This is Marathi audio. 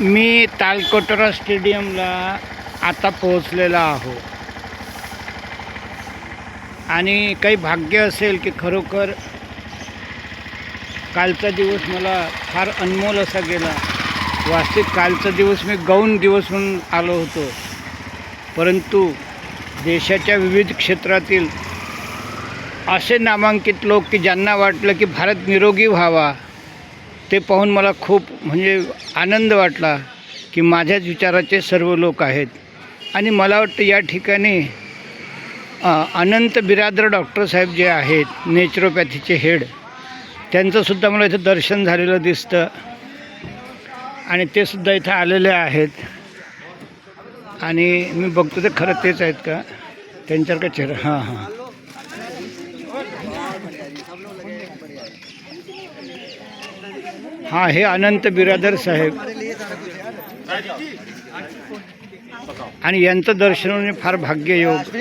मी तालकोटरा स्टेडियमला आता पोहोचलेला आहो. आणि काही भाग्य असेल की खरोखर कालचा दिवस मला फार अनमोल असा गेला. वास्तविक कालचा दिवस मी गौण दिवस म्हणून आलो होतो. परंतु देशाच्या विविध क्षेत्रातील असे नामांकित लोक की ज्यांना वाटलं की भारत निरोगी व्हावा ते पाहून मला खूप म्हणजे आनंद वाटला की माझ्याच विचाराचे सर्व लोक आहेत. आणि मला वाटतं या ठिकाणी अनंत बिरादर डॉक्टर साहेब जे आहेत नेचरोपॅथीचे हेड त्यांचंसुद्धा मला इथं दर्शन झालेलं दिसतं. आणि ते सुद्धा इथं आलेले आहेत. आणि मी बघतो ते खरं तेच आहेत का? त्यांच्यावर का चेहरा हां हां. हां हे अनंत बिरादर साहेब. आणि यांचं दर्शन होणे फार भाग्ययोग.